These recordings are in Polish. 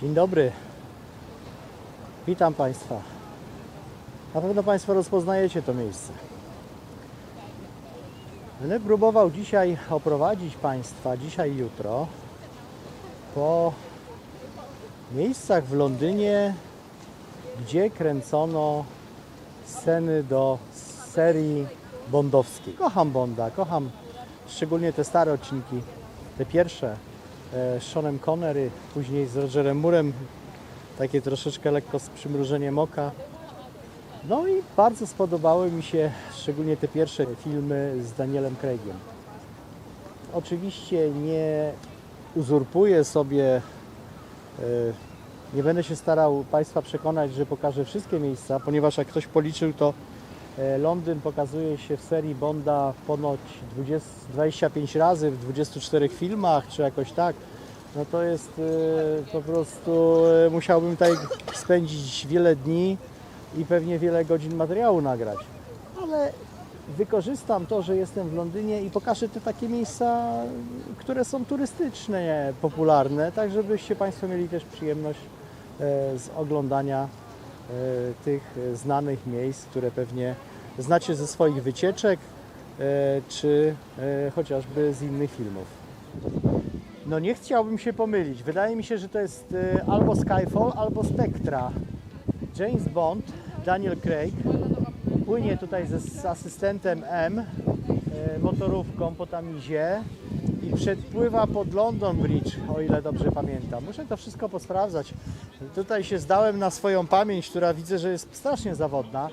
Dzień dobry. Witam Państwa. Na pewno Państwo rozpoznajecie to miejsce. Będę próbował dzisiaj oprowadzić Państwa, dzisiaj jutro, po miejscach w Londynie, gdzie kręcono sceny do serii bondowskiej. Kocham Bonda, kocham szczególnie te stare odcinki, te pierwsze Seanem Connery, później z Rogerem Murem, takie troszeczkę lekko z przymrużeniem oka. No i bardzo spodobały mi się szczególnie te pierwsze filmy z Danielem Craigiem. Oczywiście nie uzurpuję sobie, e, nie będę się starał Państwa przekonać, że pokażę wszystkie miejsca, ponieważ jak ktoś policzył, to e, Londyn pokazuje się w serii Bonda ponoć 20, 25 razy w 24 filmach, czy jakoś tak. No to jest e, po prostu, e, musiałbym tutaj spędzić wiele dni i pewnie wiele godzin materiału nagrać. Ale wykorzystam to, że jestem w Londynie i pokażę te takie miejsca, które są turystyczne, popularne, tak żebyście Państwo mieli też przyjemność e, z oglądania e, tych e, znanych miejsc, które pewnie znacie ze swoich wycieczek, e, czy e, chociażby z innych filmów. No nie chciałbym się pomylić. Wydaje mi się, że to jest e, albo Skyfall, albo Spectra. James Bond, Daniel Craig, płynie tutaj z asystentem M motorówką po Tamizie i przedpływa pod London Bridge, o ile dobrze pamiętam. Muszę to wszystko posprawdzać. Tutaj się zdałem na swoją pamięć, która widzę, że jest strasznie zawodna.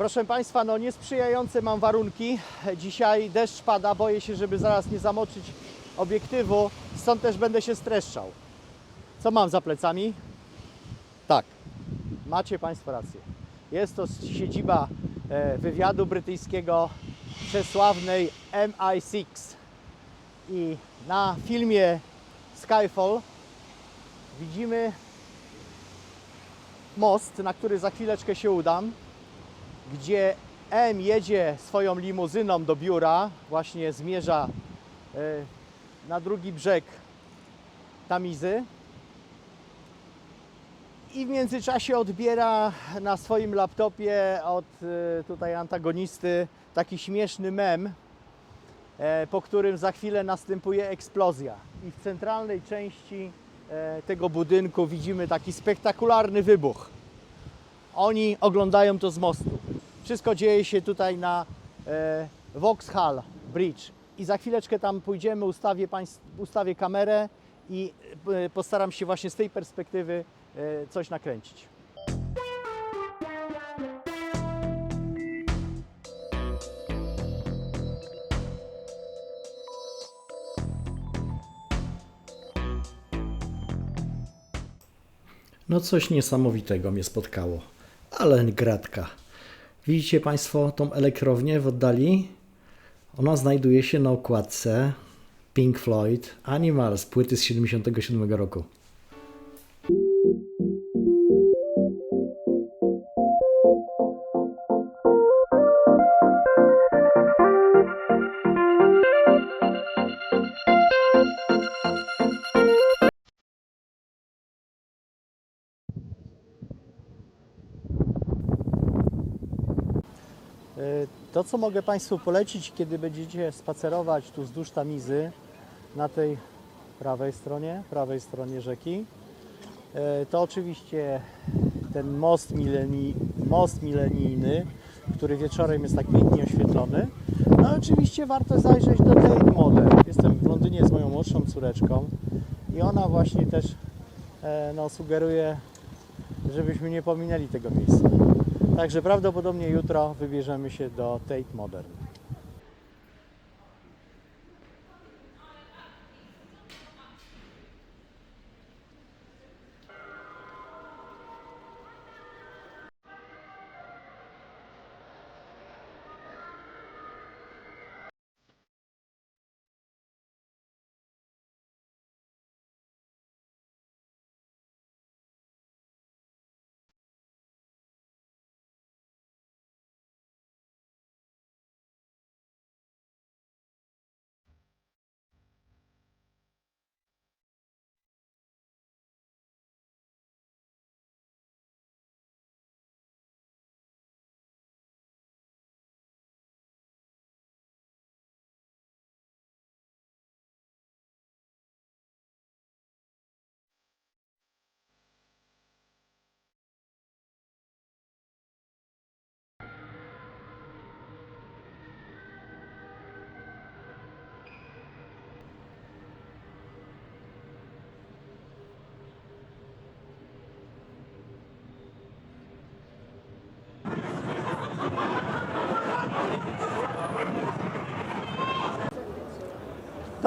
Proszę Państwa, no niesprzyjające mam warunki. Dzisiaj deszcz pada, boję się, żeby zaraz nie zamoczyć obiektywu, stąd też będę się streszczał. Co mam za plecami? Tak, macie Państwo rację. Jest to siedziba e, wywiadu brytyjskiego przesławnej MI6. I na filmie Skyfall widzimy most, na który za chwileczkę się udam gdzie M jedzie swoją limuzyną do biura, właśnie zmierza e, na drugi brzeg Tamizy i w międzyczasie odbiera na swoim laptopie od e, tutaj antagonisty taki śmieszny mem, e, po którym za chwilę następuje eksplozja. I w centralnej części tego budynku widzimy taki spektakularny wybuch. Oni oglądają to z mostu. Wszystko dzieje się tutaj na e, Vauxhall Bridge. I za chwileczkę tam pójdziemy, ustawię, ustawię kamerę i e, postaram się właśnie z tej perspektywy e, coś nakręcić. No coś niesamowitego mnie spotkało, ale. Widzicie Państwo tą elektrownię w oddali? Ona znajduje się na okładce Pink Floyd Animals, płyty z 77 roku. To, co mogę Państwu polecić, kiedy będziecie spacerować tu wzdłuż Tamizy, na tej prawej stronie, prawej stronie rzeki, e, to oczywiście ten most, mileni, most milenijny, który wieczorem jest tak pięknie oświetlony. No oczywiście warto zajrzeć do Tate Modern. Jestem w Londynie z moją młodszą córeczką i ona właśnie też e, no, sugeruje, żebyśmy nie pominęli tego miejsca. Także prawdopodobnie jutro wybierzemy się do Tate Modern.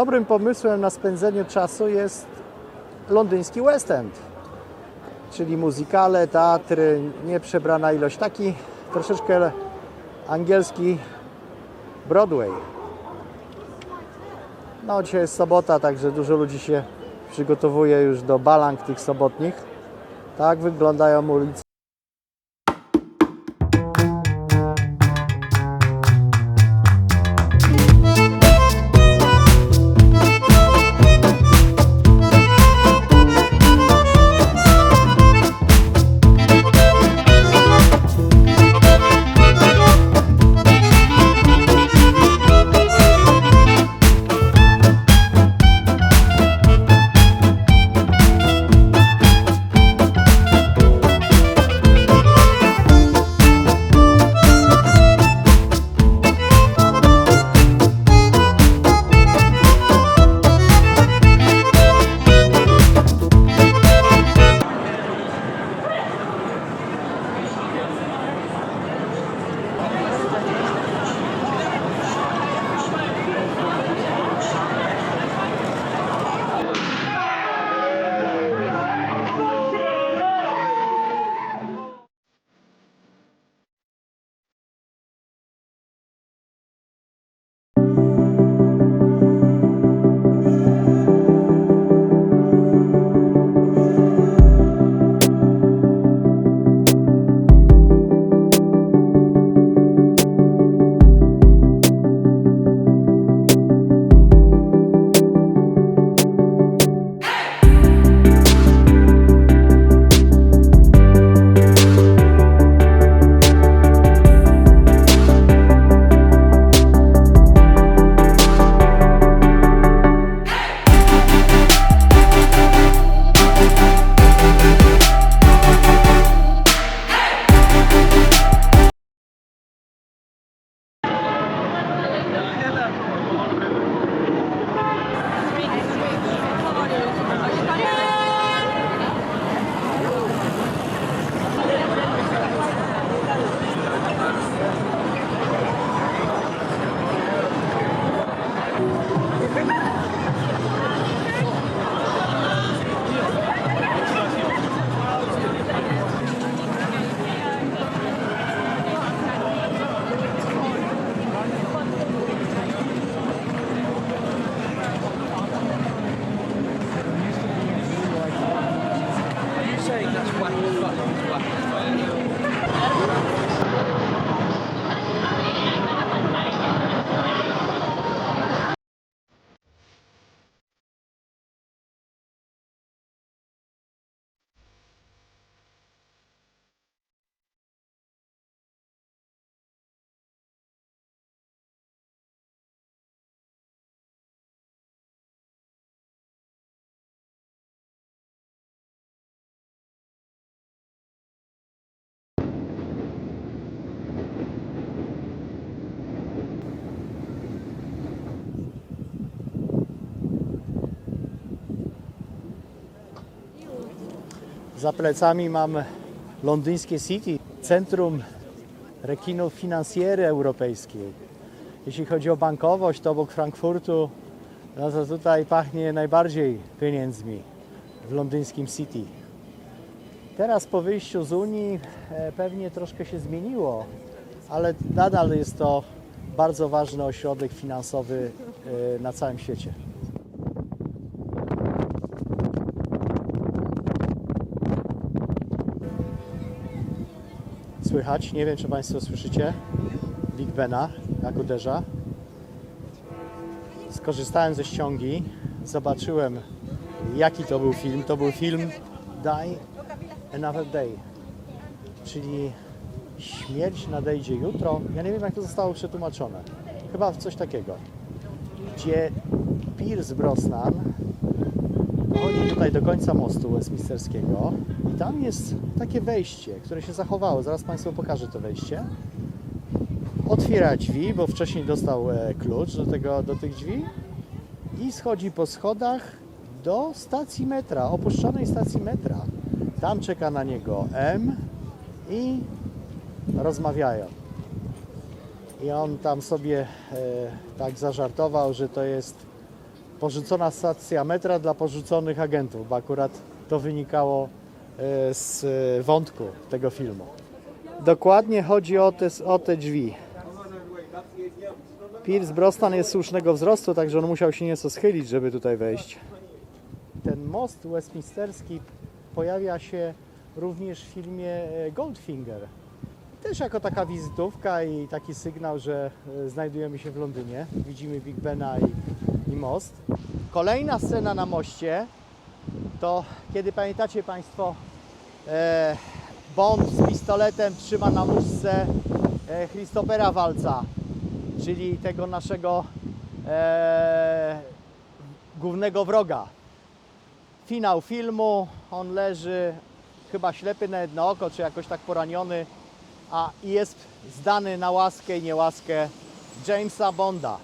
Dobrym pomysłem na spędzenie czasu jest londyński West End, czyli muzykale, teatry, nieprzebrana ilość, taki troszeczkę angielski Broadway. No dzisiaj jest sobota, także dużo ludzi się przygotowuje już do balang tych sobotnich. Tak wyglądają ulice. Za plecami mam londyńskie City, centrum rekinów finansjery europejskiej. Jeśli chodzi o bankowość, to obok Frankfurtu, no to tutaj pachnie najbardziej pieniędzmi w londyńskim City. Teraz po wyjściu z Unii e, pewnie troszkę się zmieniło, ale nadal jest to bardzo ważny ośrodek finansowy e, na całym świecie. Słychać, nie wiem czy Państwo słyszycie, Big Bena, jak uderza. Skorzystałem ze ściągi, zobaczyłem jaki to był film. To był film Die Another Day, czyli śmierć nadejdzie jutro. Ja nie wiem jak to zostało przetłumaczone. Chyba w coś takiego. Gdzie Pierce Brosnan dochodzi tutaj do końca mostu Westminsterskiego i tam jest takie wejście, które się zachowało. Zaraz Państwu pokażę to wejście. Otwiera drzwi, bo wcześniej dostał e, klucz do, tego, do tych drzwi i schodzi po schodach do stacji metra, opuszczonej stacji metra. Tam czeka na niego M i rozmawiają. I on tam sobie e, tak zażartował, że to jest porzucona stacja metra dla porzuconych agentów, bo akurat to wynikało e, z e, wątku tego filmu. Dokładnie chodzi o te, o te drzwi. Pierce Brosnan jest słusznego wzrostu, także on musiał się nieco schylić, żeby tutaj wejść. Ten most westminsterski pojawia się również w filmie e, Goldfinger. Też jako taka wizytówka i taki sygnał, że znajdujemy się w Londynie. Widzimy Big Bena i, most. Kolejna scena na moście to kiedy pamiętacie Państwo e, Bond z pistoletem trzyma na muszce e, Christophera Walca, czyli tego naszego e, głównego wroga. Finał filmu, on leży chyba ślepy na jedno oko, czy jakoś tak poraniony, a jest zdany na łaskę i niełaskę Jamesa Bonda.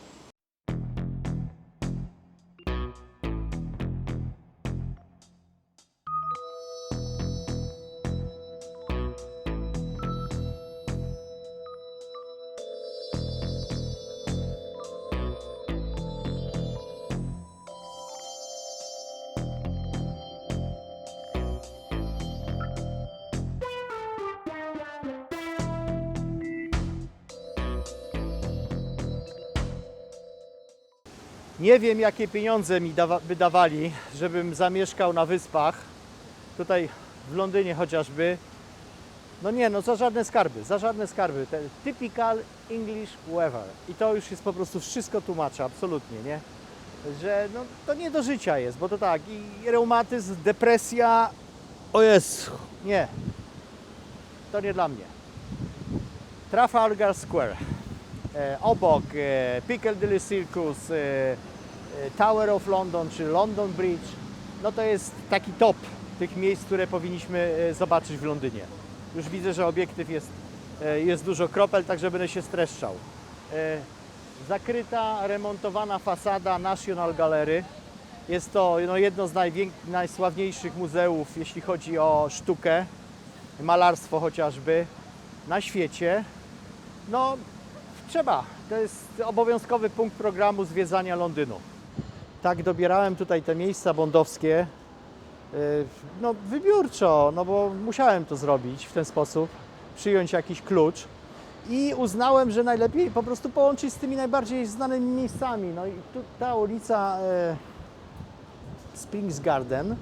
Nie wiem, jakie pieniądze mi dawa- by dawali, żebym zamieszkał na wyspach. Tutaj w Londynie chociażby. No nie, no za żadne skarby, za żadne skarby. Ten typical English weather. I to już jest po prostu wszystko tłumaczy, absolutnie, nie? Że no, to nie do życia jest, bo to tak, i reumatyzm, depresja, o jest, nie. To nie dla mnie. Trafalgar Square. E, obok e, Piccadilly Circus, e, e, Tower of London czy London Bridge, no to jest taki top tych miejsc, które powinniśmy e, zobaczyć w Londynie. Już widzę, że obiektyw jest, e, jest dużo kropel, także będę się streszczał. E, Zakryta, remontowana fasada National Gallery. Jest to no, jedno z najsławniejszych muzeów, jeśli chodzi o sztukę, malarstwo chociażby na świecie. No, Trzeba. To jest obowiązkowy punkt programu zwiedzania Londynu. Tak dobierałem tutaj te miejsca bondowskie. yy, No wybiórczo, no bo musiałem to zrobić w ten sposób, przyjąć jakiś klucz i uznałem, że najlepiej po prostu połączyć z tymi najbardziej znanymi miejscami. No i tu ta ulica e, Springs Garden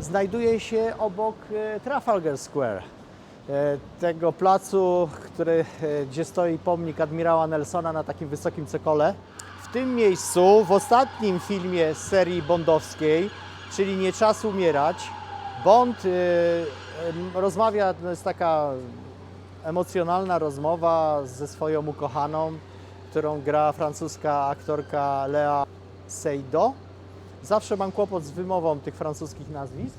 znajduje się obok e, Trafalgar Square e, tego placu, który, e, gdzie stoi pomnik admirała Nelsona na takim wysokim cokole. Tym miejscu, w ostatnim filmie z serii bondowskiej, czyli Nie czas umierać, Bond em, rozmawia, to jest taka emocjonalna rozmowa ze swoją ukochaną, którą gra francuska aktorka Lea Seydoux. Zawsze mam kłopot z wymową tych francuskich nazwisk.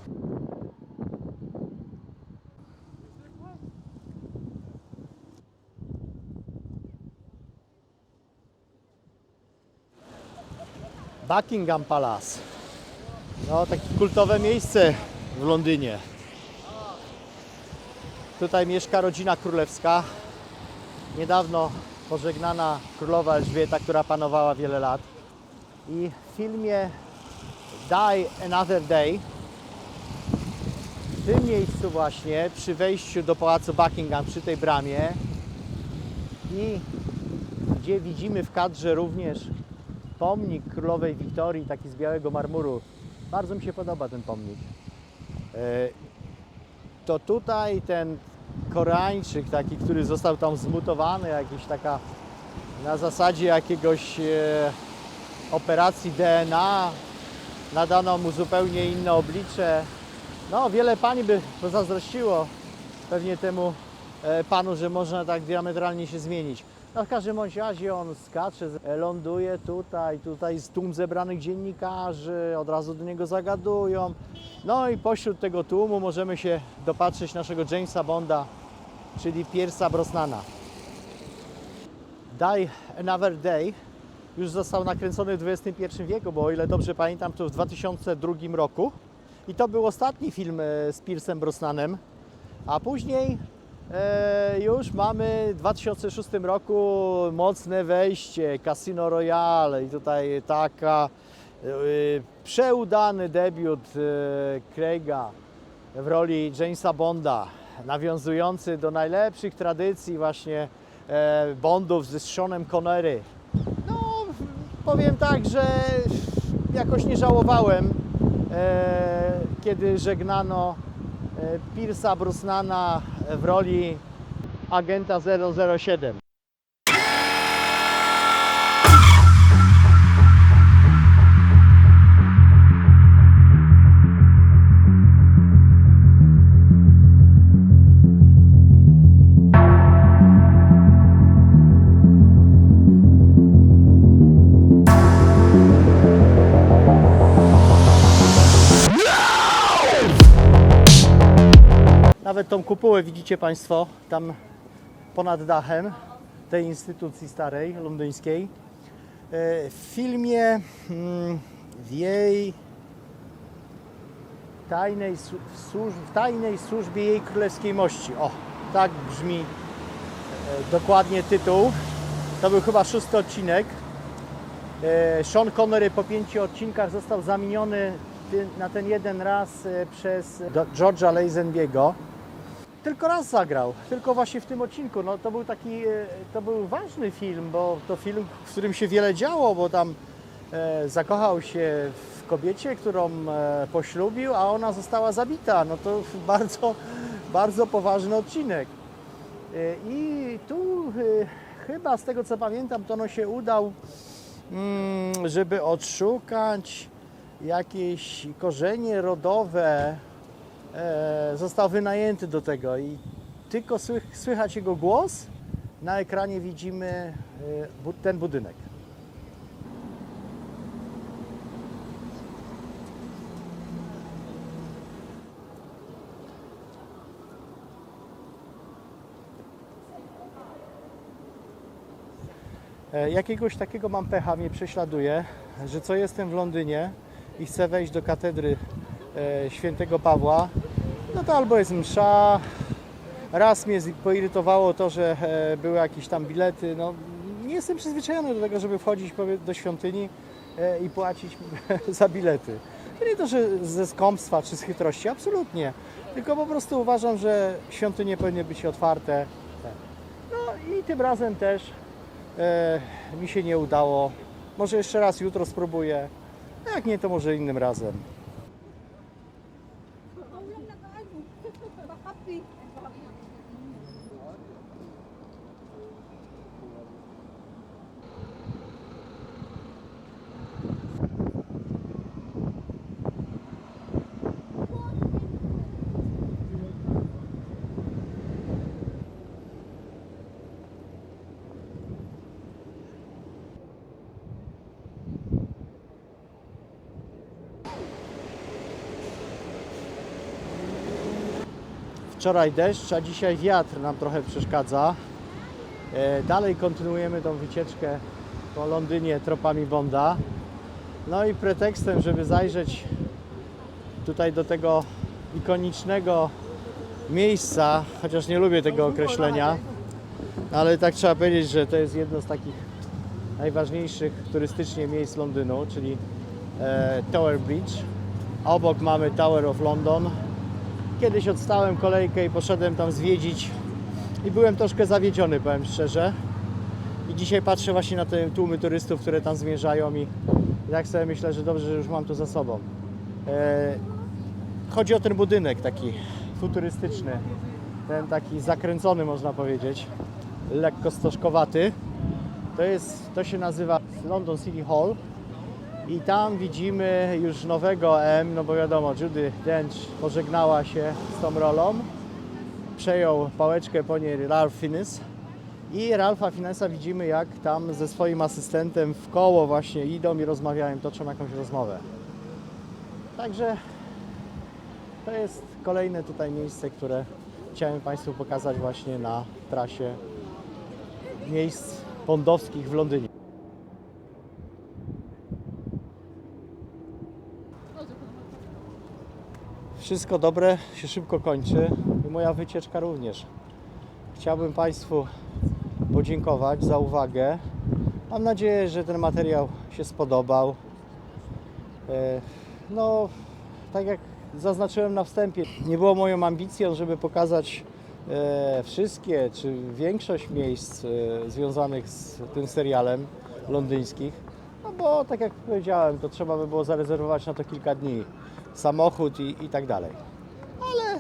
Buckingham Palace. No, takie kultowe miejsce w Londynie. Tutaj mieszka rodzina królewska. Niedawno pożegnana królowa Elżbieta, która panowała wiele lat. I w filmie Die Another Day w tym miejscu właśnie, przy wejściu do pałacu Buckingham, przy tej bramie i gdzie widzimy w kadrze również pomnik królowej Wiktorii, taki z białego marmuru. Bardzo mi się podoba ten pomnik. E, To tutaj ten Koreańczyk taki, który został tam zmutowany, jakiś taka na zasadzie jakiegoś e, operacji DNA, nadano mu zupełnie inne oblicze. No, wiele pani by pozazdrościło pewnie temu e, panu, że można tak diametralnie się zmienić. No, w każdym razie on skacze, z- ląduje tutaj, tutaj jest tłum zebranych dziennikarzy, od razu do niego zagadują. No i pośród tego tłumu możemy się dopatrzeć naszego Jamesa Bonda, czyli Pierce'a Brosnana. Die Another Day już został nakręcony w XXI wieku, bo o ile dobrze pamiętam, to w 2002 roku. I to był ostatni film e, z Piersem Brosnanem, a później już mamy w 2006 roku mocne wejście, Casino Royale i tutaj taka y, przeudany debiut y, Craiga w roli Jamesa Bonda, nawiązujący do najlepszych tradycji właśnie e, Bondów ze Seanem Connery. No, powiem tak, że jakoś nie żałowałem, e, kiedy żegnano e, Pierce'a Brosnana w roli agenta 007. Nawet tą kupułę widzicie Państwo tam ponad dachem tej instytucji starej, londyńskiej. E, W filmie mm, w jej tajnej, w tajnej służbie jej królewskiej mości. O, tak brzmi e, dokładnie tytuł. To był chyba szósty odcinek. E, Sean Connery po pięciu odcinkach został zamieniony na ten jeden raz przez George'a Lazenby'ego. Tylko raz zagrał, tylko właśnie w tym odcinku. No, to był taki, e, to był ważny film, bo to film, w którym się wiele działo, bo tam e, zakochał się w kobiecie, którą e, poślubił, a ona została zabita. No to bardzo, bardzo poważny odcinek. E, I tu e, chyba z tego co pamiętam, to no się udał, mm, żeby odszukać jakieś korzenie rodowe. E, został wynajęty do tego i tylko słych, słychać jego głos. Na ekranie widzimy e, ten budynek. E, Jakiegoś takiego mam pecha, mnie prześladuje, że co jestem w Londynie i chcę wejść do katedry świętego Pawła, no to albo jest msza, raz mnie poirytowało to, że e, były jakieś tam bilety, no nie jestem przyzwyczajony do tego, żeby wchodzić do świątyni e, i płacić za bilety. To nie to, że ze skąpstwa czy z chytrości, absolutnie, tylko po prostu uważam, że świątynie powinny być otwarte. No i tym razem też e, mi się nie udało. Może jeszcze raz jutro spróbuję. Jak nie, to może innym razem. Wczoraj deszcz, a dzisiaj wiatr nam trochę przeszkadza. E, Dalej kontynuujemy tą wycieczkę po Londynie tropami Bonda. No i pretekstem, żeby zajrzeć tutaj do tego ikonicznego miejsca, chociaż nie lubię tego określenia, ale tak trzeba powiedzieć, że to jest jedno z takich najważniejszych turystycznie miejsc Londynu, czyli e, Tower Bridge. Obok mamy Tower of London, Kiedyś odstałem kolejkę i poszedłem tam zwiedzić i byłem troszkę zawiedziony, powiem szczerze. I dzisiaj patrzę właśnie na te tłumy turystów, które tam zmierzają i, tak sobie myślę, że dobrze, że już mam to za sobą. E, chodzi o ten budynek taki futurystyczny, ten taki zakręcony można powiedzieć, lekko stożkowaty. To, jest, to się nazywa London City Hall. I tam widzimy już nowego M, no bo wiadomo, Judy Dench pożegnała się z tą rolą. Przejął pałeczkę po niej Ralph Fiennes. I Ralpha Fiennesa widzimy, jak tam ze swoim asystentem w koło właśnie idą i rozmawiają, toczą jakąś rozmowę. Także to jest kolejne tutaj miejsce, które chciałem Państwu pokazać właśnie na trasie miejsc bondowskich w Londynie. Wszystko dobre się szybko kończy i moja wycieczka również. Chciałbym Państwu podziękować za uwagę. Mam nadzieję, że ten materiał się spodobał. E, No, tak jak zaznaczyłem na wstępie, nie było moją ambicją, żeby pokazać e, wszystkie czy większość miejsc e, związanych z tym serialem londyńskich, no bo tak jak powiedziałem, to trzeba by było zarezerwować na to kilka dni, samochód i, i tak dalej. Ale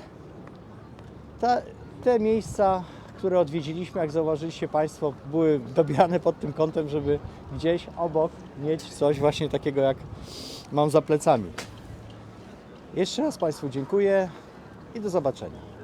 ta, te miejsca, które odwiedziliśmy, jak zauważyliście Państwo, były dobierane pod tym kątem, żeby gdzieś obok mieć coś właśnie takiego, jak mam za plecami. Jeszcze raz Państwu dziękuję i do zobaczenia.